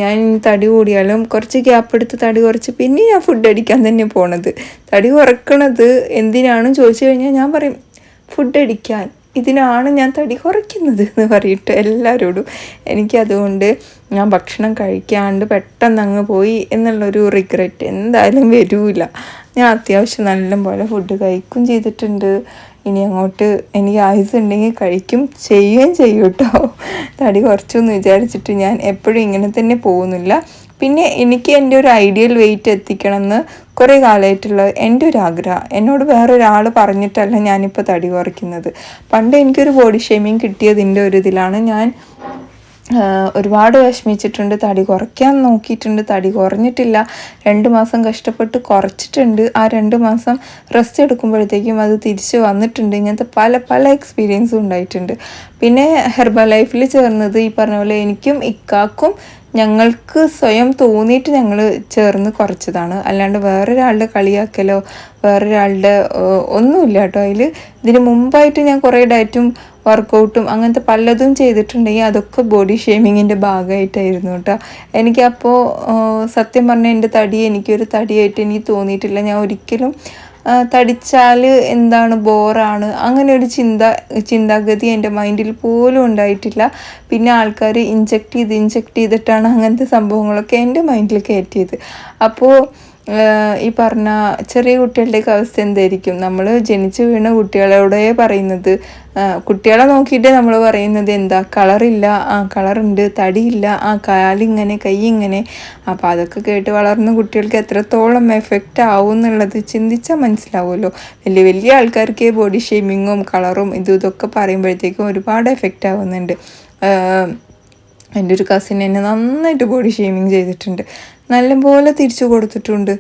ഞാൻ തടി കൂടിയാലും കുറച്ച് ഗ്യാപ്പ് എടുത്ത് തടി കുറച്ച് പിന്നെ ഞാൻ ഫുഡ് അടിക്കാൻ തന്നെ പോണത്. തടി കുറക്കണത് എന്തിനാണെന്ന് ചോദിച്ചു കഴിഞ്ഞാൽ ഞാൻ പറയും ഫുഡ് അടിക്കാൻ. ഇതിനാണ് ഞാൻ തടി കുറയ്ക്കുന്നത് എന്ന് പറയിട്ട് എല്ലാവരോടും എനിക്കതുകൊണ്ട് ഞാൻ ഭക്ഷണം കഴിക്കാണ്ട് പെട്ടെന്ന് അങ്ങ് പോയി എന്നുള്ളൊരു റിഗ്രറ്റ് എന്തായാലും വരില്ല ഞാൻ അത്യാവശ്യം നല്ലപോലെ ഫുഡ് കഴിക്കും ചെയ്തിട്ടുണ്ട്. ഇനി അങ്ങോട്ട് എനിക്ക് ആയുസ് ഉണ്ടെങ്കിൽ കഴിക്കും ചെയ്യുകയും ചെയ്യും കേട്ടോ തടി കുറച്ചൊന്നും വിചാരിച്ചിട്ട് ഞാൻ എപ്പോഴും ഇങ്ങനെ തന്നെ പോകുന്നില്ല. പിന്നെ എനിക്ക് എന്റെ ഒരു ഐഡിയൽ വെയിറ്റ് എത്തിക്കണം എന്ന് കുറേ കാലമായിട്ടുള്ള എന്റെ ഒരു ആഗ്രഹം. എന്നോട് വേറൊരാൾ പറഞ്ഞിട്ടല്ല ഞാനിപ്പോൾ തടി കുറയ്ക്കുന്നത്. പണ്ട് എനിക്കൊരു ബോഡി ഷേമിങ് കിട്ടിയതിന്റെ ഒരു ഇതിലാണ്. ഞാൻ ഒരുപാട് വിഷമിച്ചിട്ടുണ്ട് തടി കുറയ്ക്കാൻ നോക്കിയിട്ടുണ്ട് തടി കുറഞ്ഞിട്ടില്ല രണ്ട് മാസം കഷ്ടപ്പെട്ട് കുറച്ചിട്ടുണ്ട്. ആ രണ്ട് മാസം റെസ്റ്റ് എടുക്കുമ്പോഴത്തേക്കും അത് തിരിച്ച് വന്നിട്ടുണ്ട്. ഇങ്ങനത്തെ പല പല എക്സ്പീരിയൻസും ഉണ്ടായിട്ടുണ്ട്. പിന്നെ ഹെർബൽ ലൈഫിൽ ചേർന്നത് ഈ പറഞ്ഞ പോലെ എനിക്കും ഇക്കാക്കും ഞങ്ങൾക്ക് സ്വയം തോന്നിയിട്ട് ഞങ്ങൾ ചേർന്ന് കുറച്ചതാണ്. അല്ലാണ്ട് വേറൊരാളുടെ കളിയാക്കലോ വേറൊരാളുടെ ഒന്നുമില്ല കേട്ടോ. അതിൽ ഇതിന് മുമ്പായിട്ട് ഞാൻ കുറേ ഡയറ്റും വർക്കൗട്ടും അങ്ങനത്തെ പലതും ചെയ്തിട്ടുണ്ടെങ്കിൽ അതൊക്കെ ബോഡി ഷേമിങ്ങിന്റെ ഭാഗമായിട്ടായിരുന്നു കേട്ടോ. എനിക്കപ്പോൾ സത്യം പറഞ്ഞാൽ എന്റെ തടി എനിക്കൊരു തടിയായിട്ട് എനിക്ക് തോന്നിയിട്ടില്ല. ഞാൻ ഒരിക്കലും തടിച്ചാൽ എന്താണ് ബോറാണ് അങ്ങനെ ഒരു ചിന്ത ചിന്താഗതി എന്റെ മൈൻഡിൽ പോലും ഉണ്ടായിട്ടില്ല. പിന്നെ ആൾക്കാർ ഇഞ്ചക്ട് ചെയ്ത് ഇഞ്ചക്ട് ചെയ്തിട്ടാണ് അങ്ങനത്തെ സംഭവങ്ങളൊക്കെ എന്റെ മൈൻഡിൽ കയറ്റിയത്. അപ്പോൾ ഈ പറഞ്ഞ ചെറിയ കുട്ടികളുടെയൊക്കെ അവസ്ഥ എന്തായിരിക്കും? നമ്മൾ ജനിച്ചു വീണ കുട്ടികളോടെ പറയുന്നത് കുട്ടികളെ നോക്കിയിട്ട് നമ്മൾ പറയുന്നത് എന്താ? കളറില്ല ആ കളറുണ്ട് തടിയില്ല ആ കാലിങ്ങനെ കൈ ഇങ്ങനെ. അപ്പോൾ അതൊക്കെ കേട്ട് വളർന്ന കുട്ടികൾക്ക് എത്രത്തോളം എഫക്റ്റ് ആവും എന്നുള്ളത് ചിന്തിച്ചാൽ മനസ്സിലാവുമല്ലോ. വലിയ വലിയ ആൾക്കാർക്ക് ബോഡി ഷേമിങ്ങും കളറും ഇതും ഇതൊക്കെ പറയുമ്പോഴത്തേക്കും ഒരുപാട് എഫക്റ്റ് ആവുന്നുണ്ട്. എന്റെ ഒരു കസിൻ എന്നെ നന്നായിട്ട് ബോഡി ഷേമിങ് ചെയ്തിട്ടുണ്ട്. നല്ലപോലെ തിരിച്ചു കൊടുത്തിട്ടുണ്ട്.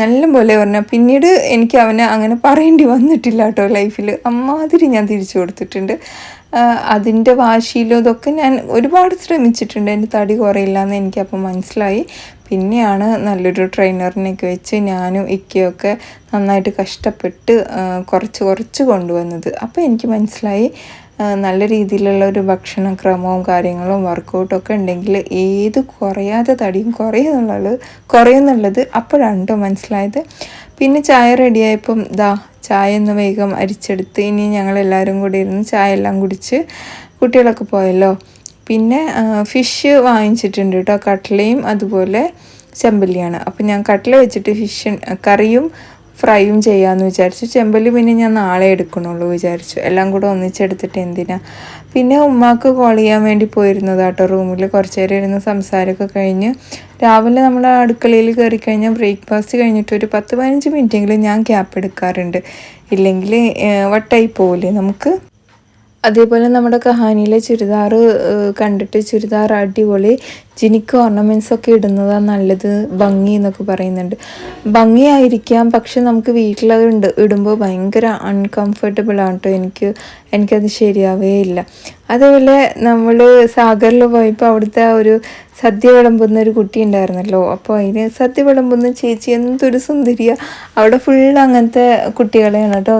നല്ലപോലെ പറഞ്ഞാൽ പിന്നീട് എനിക്ക് അവനെ അങ്ങനെ പറയേണ്ടി വന്നിട്ടില്ല കേട്ടോ ലൈഫിൽ അമ്മാതിരി ഞാൻ തിരിച്ചു കൊടുത്തിട്ടുണ്ട്. അതിന്റെ വാശിയിലും ഇതൊക്കെ ഞാൻ ഒരുപാട് ശ്രമിച്ചിട്ടുണ്ട്. എന്റെ തടി കുറയില്ല എന്ന് എനിക്കപ്പോൾ മനസ്സിലായി. പിന്നെയാണ് നല്ലൊരു ട്രെയിനറിനെയൊക്കെ വെച്ച് ഞാനും ഇക്കയൊക്കെ നന്നായിട്ട് കഷ്ടപ്പെട്ട് കുറച്ച് കുറച്ച് കൊണ്ടുവന്നത്. അപ്പോൾ എനിക്ക് മനസ്സിലായി നല്ല രീതിയിലുള്ള ഒരു ഭക്ഷണക്രമവും കാര്യങ്ങളും വർക്കൗട്ടും ഒക്കെ ഉണ്ടെങ്കിൽ ഏത് കുറയാതെ തടിയും കുറയുന്നുള്ളത് കുറയുന്നുള്ളത് അപ്പോഴാണ് കേട്ടോ മനസ്സിലായത്. പിന്നെ ചായ റെഡിയായപ്പം ദാ ചായ ഒന്ന് വേഗം അരിച്ചെടുത്ത് ഇനി ഞങ്ങളെല്ലാവരും കൂടി ഇരുന്ന് ചായ എല്ലാം കുടിച്ച് കുട്ടികളൊക്കെ പോയല്ലോ. പിന്നെ ഫിഷ് വാങ്ങിച്ചിട്ടുണ്ട് കേട്ടോ കട്ട്ലയും അതുപോലെ ചെമ്പല്ലിയാണ്. അപ്പം ഞാൻ കട്ടല വെച്ചിട്ട് ഫിഷ് കറിയും ഫ്രൈയും ചെയ്യാമെന്ന് വിചാരിച്ചു. ചെമ്പല്ലി പിന്നെ ഞാൻ നാളെ എടുക്കണുള്ളൂ വിചാരിച്ചു. എല്ലാം കൂടെ ഒന്നിച്ചെടുത്തിട്ട് എന്തിനാ? പിന്നെ ഉമ്മാക്ക് കോൾ ചെയ്യാൻ വേണ്ടി പോയിരുന്നതാട്ടോ റൂമിൽ കുറച്ച് നേരം ഇരുന്ന് സംസാരമൊക്കെ കഴിഞ്ഞ് രാവിലെ നമ്മൾ അടുക്കളയിൽ കയറി കഴിഞ്ഞാൽ ബ്രേക്ക്ഫാസ്റ്റ് കഴിഞ്ഞിട്ട് ഒരു പത്ത് പതിനഞ്ച് മിനിറ്റെങ്കിലും ഞാൻ ക്യാപ്പ് എടുക്കാറുണ്ട്. ഇല്ലെങ്കിൽ വട്ടായി പോവില്ലേ നമുക്ക് അതേപോലെ നമ്മുടെ കഹാനിയിലെ ചുരിദാർ കണ്ടിട്ട് ചുരിദാർ അടിപൊളി ജിനിക്ക് ഓർണമെന്റ്സ് ഒക്കെ ഇടുന്നതാണ് നല്ലത് ഭംഗി എന്നൊക്കെ പറയുന്നുണ്ട്. ഭംഗിയായിരിക്കാം പക്ഷെ നമുക്ക് വീട്ടിലത് ഉണ്ട് ഇടുമ്പോൾ ഭയങ്കര അൺകംഫർട്ടബിൾ ആണ് കേട്ടോ എനിക്ക് എനിക്കത് ശരിയാവേ ഇല്ല. അതേപോലെ നമ്മൾ സാഗറിൽ പോയപ്പോൾ അവിടുത്തെ ഒരു സദ്യ വിളമ്പുന്ന ഒരു കുട്ടി ഉണ്ടായിരുന്നല്ലോ. അപ്പോൾ അതിന് സദ്യ വിളമ്പുന്ന ചേച്ചി എന്തൊരു സുന്ദരിയ. അവിടെ ഫുൾ അങ്ങനത്തെ കുട്ടികളെയാണ് കേട്ടോ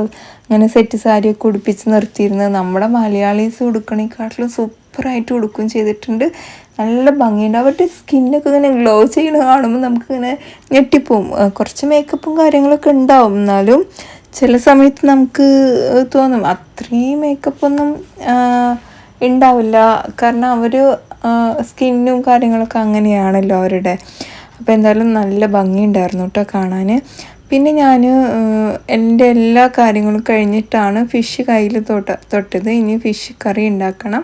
അങ്ങനെ സെറ്റ് സാരിയൊക്കെ ഉടുപ്പിച്ച് നിർത്തിയിരുന്നത് നമ്മുടെ മലയാളീസ് ഉടുക്കണേക്കാട്ടിലും സൂപ്പറായിട്ട് ഉടുക്കുകയും ചെയ്തിട്ടുണ്ട്. നല്ല ഭംഗിയുണ്ട്. അവരുടെ സ്കിന്നൊക്കെ ഇങ്ങനെ ഗ്ലോ ചെയ്യണ കാണുമ്പോൾ നമുക്കിങ്ങനെ ഞെട്ടിപ്പോവും. കുറച്ച് മേക്കപ്പും കാര്യങ്ങളൊക്കെ ഉണ്ടാവും. എന്നാലും ചില സമയത്ത് നമുക്ക് തോന്നും അത്രയും മേക്കപ്പൊന്നും ഉണ്ടാവില്ല. കാരണം അവർ സ്കിന്നും കാര്യങ്ങളൊക്കെ അങ്ങനെയാണല്ലോ അവരുടെ. അപ്പോൾ എന്തായാലും നല്ല ഭംഗിയുണ്ടായിരുന്നു കേട്ടോ കാണാൻ പിന്നെ ഞാൻ എന്റെ എല്ലാ കാര്യങ്ങളും കഴിഞ്ഞിട്ടാണ് ഫിഷ് കയ്യിൽ തൊട്ട തൊട്ടത്. ഇനി ഫിഷ് കറി ഉണ്ടാക്കണം.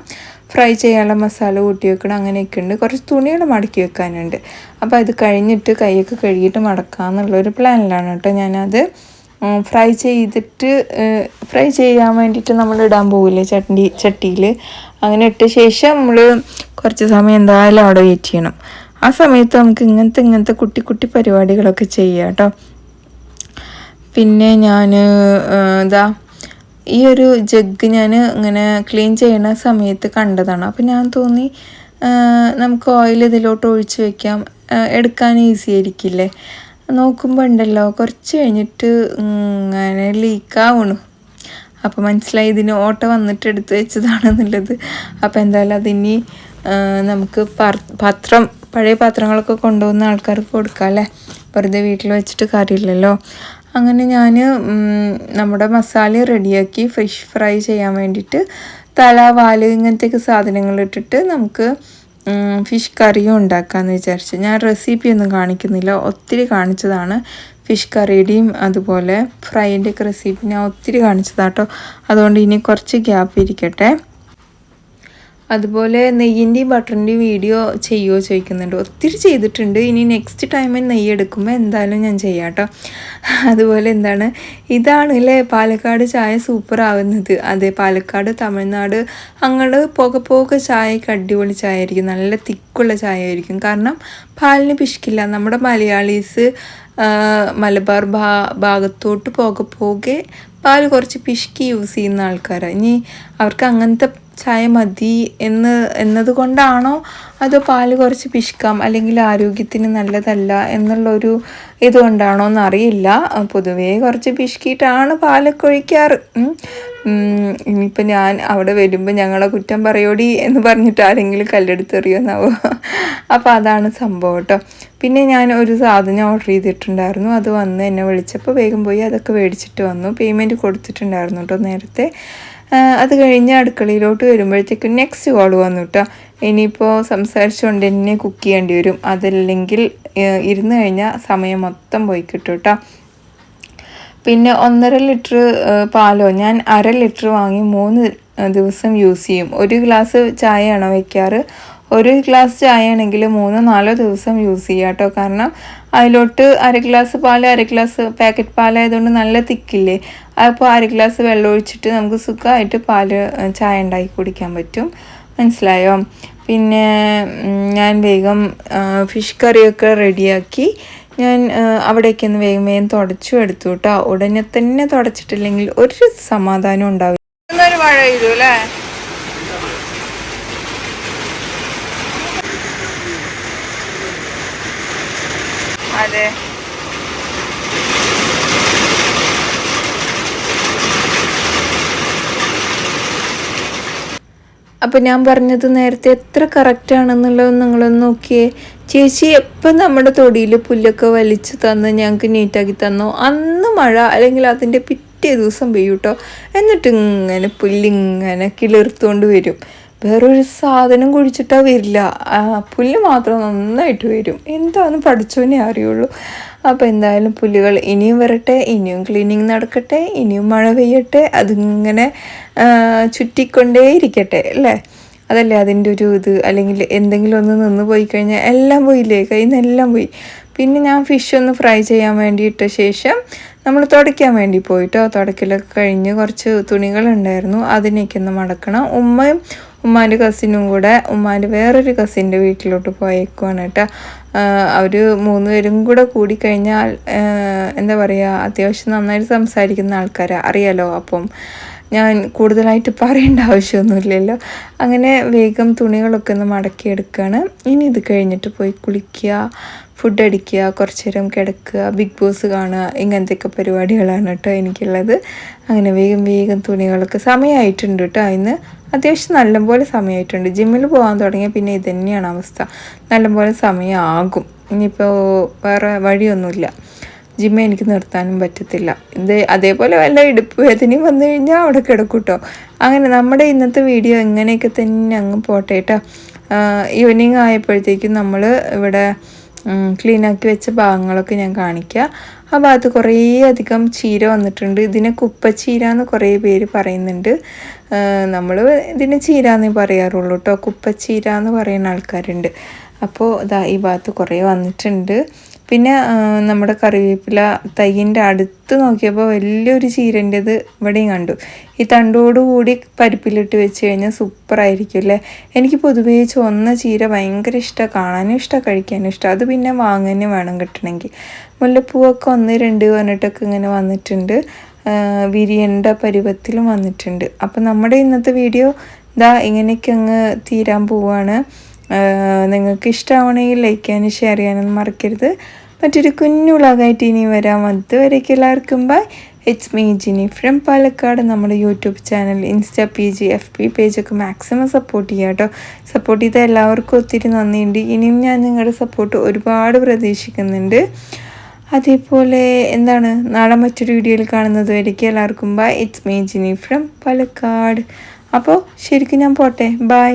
ഫ്രൈ ചെയ്യാനുള്ള മസാല കൂട്ടി വെക്കണം. അങ്ങനെയൊക്കെ ഉണ്ട്. കുറച്ച് തുണികൾ മടക്കി വെക്കാനുണ്ട്. അപ്പോൾ അത് കഴിഞ്ഞിട്ട് കൈയൊക്കെ കഴുകിയിട്ട് മടക്കാമെന്നുള്ളൊരു പ്ലാനിലാണ് കേട്ടോ ഞാനത്. ഫ്രൈ ചെയ്തിട്ട് ഫ്രൈ ചെയ്യാൻ വേണ്ടിയിട്ട് നമ്മൾ ഇടാൻ പോകില്ലേ ചട്ടി ചട്ടിയിൽ അങ്ങനെ ഇട്ട ശേഷം നമ്മൾ കുറച്ച് സമയം എന്തായാലും അവിടെ വെയിറ്റ് ചെയ്യണം. ആ സമയത്ത് നമുക്ക് ഇങ്ങനത്തെ ഇങ്ങനത്തെ കുട്ടി കുട്ടി പരിപാടികളൊക്കെ ചെയ്യാം കേട്ടോ. പിന്നെ ഞാൻ എന്താ ഈ ഒരു ജഗ് ഞാൻ ഇങ്ങനെ ക്ലീൻ ചെയ്യുന്ന സമയത്ത് കണ്ടതാണ്. അപ്പം ഞാൻ തോന്നി നമുക്ക് ഓയിൽ ഇതിലോട്ട് ഒഴിച്ച് വെക്കാം. എടുക്കാൻ ഈസി ആയിരിക്കില്ലേ? നോക്കുമ്പോൾ ഉണ്ടല്ലോ കുറച്ച് കഴിഞ്ഞിട്ട് ഇങ്ങനെ ലീക്കാവണു അപ്പോൾ മനസ്സിലായി ഇതിന് ഓട്ട വന്നിട്ട് എടുത്ത് വെച്ചതാണെന്നുള്ളത്. അപ്പോൾ എന്തായാലും അതിനി നമുക്ക് പാത്രം പഴയ പാത്രങ്ങളൊക്കെ കൊണ്ടുവന്ന ആൾക്കാർക്ക് കൊടുക്കാം അല്ലേ? വെറുതെ വീട്ടിൽ വെച്ചിട്ട് കാര്യമില്ലല്ലോ. അങ്ങനെ ഞാൻ നമ്മുടെ മസാല റെഡിയാക്കി ഫിഷ് ഫ്രൈ ചെയ്യാൻ വേണ്ടിയിട്ട് തല വാൽ ഇങ്ങനത്തെയൊക്കെ സാധനങ്ങൾ ഇട്ടിട്ട് നമുക്ക് ഫിഷ് കറിയും ഉണ്ടാക്കാമെന്ന് വിചാരിച്ചു. ഞാൻ റെസിപ്പി ഒന്നും കാണിക്കുന്നില്ല. ഒത്തിരി കാണിച്ചതാണ്. ഫിഷ് കറിയുടെയും അതുപോലെ ഫ്രൈന്റെയൊക്കെ റെസിപ്പി ഞാൻ ഒത്തിരി കാണിച്ചതാട്ടോ. അതുകൊണ്ട് ഇനി കുറച്ച് ഗ്യാപ്പ് ഇരിക്കട്ടെ. അതുപോലെ നെയ്യിന്റെയും ബട്ടറിന്റെയും വീഡിയോ ചെയ്യുമോ ചോദിക്കുന്നുണ്ട്. ഒത്തിരി ചെയ്തിട്ടുണ്ട്. ഇനി നെക്സ്റ്റ് ടൈമിൽ നെയ്യ് എടുക്കുമ്പോൾ എന്തായാലും ഞാൻ ചെയ്യാം കേട്ടോ അതുപോലെ എന്താണ്? ഇതാണ് അല്ലേ പാലക്കാട് ചായ സൂപ്പർ ആവുന്നത്. അതെ പാലക്കാട് തമിഴ്നാട് അങ്ങോട്ട് പോകെ പോകെ ചായക്ക് അടിപൊളി ചായ ആയിരിക്കും നല്ല തിക്കുള്ള ചായ ആയിരിക്കും കാരണം പാലിന് പിശിക്കില്ല. നമ്മുടെ മലയാളീസ് മലബാർ ഭാ ഭാഗത്തോട്ട് പോകെ പോകെ പാൽ കുറച്ച് പിശുക്കി യൂസ് ചെയ്യുന്ന ആൾക്കാരാണ് ഇനി അവർക്ക് അങ്ങനത്തെ ചായ മതി എന്ന് എന്നതുകൊണ്ടാണോ അതോ പാൽ കുറച്ച് പിഷ്ക്കാം അല്ലെങ്കിൽ ആരോഗ്യത്തിന് നല്ലതല്ല എന്നുള്ളൊരു ഇതുകൊണ്ടാണോ എന്നറിയില്ല. പൊതുവേ കുറച്ച് പിഷ്കിയിട്ടാണ് പാലൊക്കെ ഒഴിക്കാറ്. ഇനിയിപ്പോൾ ഞാൻ അവിടെ വരുമ്പോൾ ഞങ്ങളെ കുറ്റം പറയോടി എന്ന് പറഞ്ഞിട്ട് ആരെങ്കിലും കല്ലെടുത്തെറിയോന്നാവോ? അപ്പോൾ അതാണ് സംഭവം കേട്ടോ. പിന്നെ ഞാൻ ഒരു സാധനം ഓർഡർ ചെയ്തിട്ടുണ്ടായിരുന്നു. അത് വന്ന് എന്നെ വിളിച്ചപ്പോൾ വേഗം പോയി അതൊക്കെ മേടിച്ചിട്ട് വന്നു. പേയ്മെന്റ് കൊടുത്തിട്ടുണ്ടായിരുന്നു കേട്ടോ നേരത്തെ. അത് കഴിഞ്ഞ് അടുക്കളയിലോട്ട് വരുമ്പോഴത്തേക്കും നെക്സ്റ്റ് കോൾ വന്നു കേട്ടോ ഇനിയിപ്പോൾ സംസാരിച്ചുകൊണ്ട് തന്നെ കുക്ക് ചെയ്യേണ്ടി വരും. അതല്ലെങ്കിൽ ഇരുന്ന് കഴിഞ്ഞാൽ സമയം മൊത്തം പോയി കിട്ടും കേട്ടോ പിന്നെ ഒന്നര ലിറ്റർ പാലോ? ഞാൻ അര ലിറ്റർ വാങ്ങി മൂന്ന് ദിവസം യൂസ് ചെയ്യും. ഒരു ഗ്ലാസ് ചായയാണോ വെക്കാറ്? ഒരു ഗ്ലാസ് ചായ ആണെങ്കിൽ മൂന്നോ നാലോ ദിവസം യൂസ് ചെയ്യാം കേട്ടോ. കാരണം അതിലോട്ട് അര ഗ്ലാസ് പാൽ അര ഗ്ലാസ് പാക്കറ്റ് പാലായതുകൊണ്ട് നല്ല തിക്കില്ലേ? അപ്പോൾ അര ഗ്ലാസ് വെള്ളം ഒഴിച്ചിട്ട് നമുക്ക് സുഖമായിട്ട് പാൽ ചായ ഉണ്ടാക്കി കുടിക്കാൻ പറ്റും. മനസ്സിലായോ? പിന്നെ ഞാൻ വേഗം ഫിഷ് കറിയൊക്കെ റെഡിയാക്കി ഞാൻ അവിടേക്ക് ഒന്ന് വേഗം വേഗം തുടച്ചു എടുത്തു കേട്ടോ. ഉടനെ തന്നെ തുടച്ചിട്ടില്ലെങ്കിൽ ഒരു സമാധാനം ഉണ്ടാവില്ല. ഒരു പെയ്തു അല്ലേ? അതെ. അപ്പം ഞാൻ പറഞ്ഞത് നേരത്തെ എത്ര കറക്റ്റ് ആണെന്നുള്ളത് നിങ്ങളൊന്ന് നോക്കിയേ. ചേച്ചി എപ്പം നമ്മുടെ തൊടിയിൽ പുല്ലൊക്കെ വലിച്ചു തന്ന് ഞങ്ങൾക്ക് നീറ്റാക്കി തന്നോ? അന്ന് മഴ അല്ലെങ്കിൽ അതിന്റെ പിറ്റേ ദിവസം പെയ്യൂട്ടോ എന്നിട്ട് ഇങ്ങനെ പുല്ലിങ്ങനെ കിളിർത്തുകൊണ്ട് വരും. വേറൊരു സാധനം കുഴിച്ചിട്ടാ വരില്ല. പുല്ല് മാത്രം നന്നായിട്ട് വരും. എന്താന്ന് പഠിച്ചോനെ അറിയുള്ളൂ. അപ്പോൾ എന്തായാലും പുല്ലുകൾ ഇനിയും വരട്ടെ ഇനിയും ക്ലീനിങ് നടക്കട്ടെ ഇനിയും മഴ പെയ്യട്ടെ അതിങ്ങനെ ആ, ചുറ്റിക്കൊണ്ടേ ഇരിക്കട്ടെ അല്ലേ? അതല്ലേ അതിന്റെ ഒരു ഇത്? അല്ലെങ്കിൽ എന്തെങ്കിലും ഒന്ന് നിന്ന് പോയി കഴിഞ്ഞാൽ എല്ലാം പോയില്ലേ കയ്യിൽ നിന്ന് എല്ലാം പോയി. പിന്നെ ഞാൻ ഫിഷ് ഒന്ന് ഫ്രൈ ചെയ്യാൻ വേണ്ടിയിട്ട ശേഷം നമ്മൾ തുടയ്ക്കാൻ വേണ്ടി പോയിട്ടോ തുടയ്ക്കലൊക്കെ കഴിഞ്ഞ് കുറച്ച് തുണികളുണ്ടായിരുന്നു അതിനേക്കൊന്ന് മടക്കണം. ഉമ്മയും ഉമ്മാന്റെ കസിനും കൂടെ ഉമ്മാന്റെ വേറൊരു കസിന്റെ വീട്ടിലോട്ട് പോയേക്കുവാണ് കേട്ടോ. അവർ മൂന്ന് പേരും കൂടെ കൂടിക്കഴിഞ്ഞാൽ എന്താ പറയുക അത്യാവശ്യം നന്നായിട്ട് സംസാരിക്കുന്ന ആൾക്കാരാണ് അറിയാലോ അപ്പം ഞാൻ കൂടുതലായിട്ട് പറയേണ്ട ആവശ്യമൊന്നുമില്ലല്ലോ. അങ്ങനെ വേഗം തുണികളൊക്കെ ഒന്ന് മടക്കിയെടുക്കുകയാണ് ഇനി ഇത് കഴിഞ്ഞിട്ട് പോയി കുളിക്കുക. ഫുഡ് അടിക്കുക കുറച്ച് നേരം കിടക്കുക ബിഗ് ബോസ് കാണുക ഇങ്ങനത്തെയൊക്കെ പരിപാടികളാണ് കേട്ടോ എനിക്കുള്ളത്. അങ്ങനെ വേഗം വേഗം തുണികളൊക്കെ സമയമായിട്ടുണ്ട് കേട്ടോ. ഇന്ന് അത്യാവശ്യം നല്ലപോലെ സമയമായിട്ടുണ്ട് ജിമ്മിൽ പോകാൻ തുടങ്ങിയാൽ പിന്നെ ഇത് തന്നെയാണ് അവസ്ഥ. നല്ലപോലെ സമയമാകും ഇനിയിപ്പോൾ വേറെ വഴിയൊന്നുമില്ല. ജിമ്മ എനിക്ക് നിർത്താനും പറ്റത്തില്ല. ഇത് അതേപോലെ വല്ല ഇടുപ്പ് വേദനയും വന്നു കഴിഞ്ഞാൽ അവിടെ കിടക്കും കേട്ടോ. അങ്ങനെ നമ്മുടെ ഇന്നത്തെ വീഡിയോ ഇങ്ങനെയൊക്കെ തന്നെ അങ്ങ് പോട്ടെ കേട്ടോ. ഈവനിങ് ആയപ്പോഴത്തേക്കും നമ്മൾ ഇവിടെ ക്ലീൻ ആക്കി വെച്ച ഭാഗങ്ങളൊക്കെ ഞാൻ കാണിക്കുക ആ ഭാഗത്ത് കുറേ അധികം ചീര വന്നിട്ടുണ്ട്. ഇതിനെ കുപ്പച്ചീര എന്ന് കുറേ പേര് പറയുന്നുണ്ട്. നമ്മൾ ഇതിനെ ചീര എന്നേ പറയാറുള്ളൂ കേട്ടോ കുപ്പച്ചീര എന്ന് പറയുന്ന ആൾക്കാരുണ്ട്. അപ്പോൾ ഇതാ ഈ ഭാഗത്ത് കുറേ വന്നിട്ടുണ്ട്. പിന്നെ നമ്മുടെ കറിവേപ്പില തൈയിന്റെ അടുത്ത് നോക്കിയപ്പോൾ വലിയൊരു ചീരന്റെത് ഇവിടെയും കണ്ടു. ഈ തണ്ടോടുകൂടി പരിപ്പിലിട്ട് വെച്ച് കഴിഞ്ഞാൽ സൂപ്പറായിരിക്കും അല്ലേ? എനിക്ക് പൊതുവേ ചുവന്ന ചീര ഭയങ്കര ഇഷ്ടമാണ് കാണാനും ഇഷ്ടമാണ് കഴിക്കാനും ഇഷ്ടം. അത് പിന്നെ വാങ്ങാനും വേണം കിട്ടണമെങ്കിൽ. മുല്ലപ്പൂവൊക്കെ ഒന്ന് രണ്ട് പറഞ്ഞിട്ടൊക്കെ ഇങ്ങനെ വന്നിട്ടുണ്ട്. വിരിയണ്ട പരുവത്തിലും വന്നിട്ടുണ്ട്. അപ്പം നമ്മുടെ ഇന്നത്തെ വീഡിയോ ഇതാ ഇങ്ങനെയൊക്കെ അങ്ങ് തീരാൻ ആഹ് നിങ്ങൾക്ക് ഇഷ്ടമാവണമെങ്കിൽ ലൈക്ക് ചെയ്യാനും ഷെയർ ചെയ്യാനും മറക്കരുത്. മറ്റൊരു കുഞ്ഞു വ്ളോഗായിട്ട് ഇനി വരാം. അതുവരേക്കും എല്ലാവർക്കും bye it's me Jini from Palakkad. നമ്മുടെ YouTube channel insta P G F P പേജൊക്കെ maximum support ചെയ്യുക കേട്ടോ. സപ്പോർട്ട് ചെയ്ത എല്ലാവർക്കും ഒത്തിരി നന്ദിയുണ്ട്. ഇനിയും ഞാൻ നിങ്ങളുടെ സപ്പോർട്ട് ഒരുപാട് പ്രതീക്ഷിക്കുന്നുണ്ട്. അതേപോലെ എന്താണ്? നാളെ മറ്റൊരു വീഡിയോയിൽ കാണുന്നത് വരയ്ക്ക് എല്ലാവർക്കും bye it's me Jini from Palakkad. അപ്പോൾ ശരിക്കും ഞാൻ പോട്ടെ. ബൈ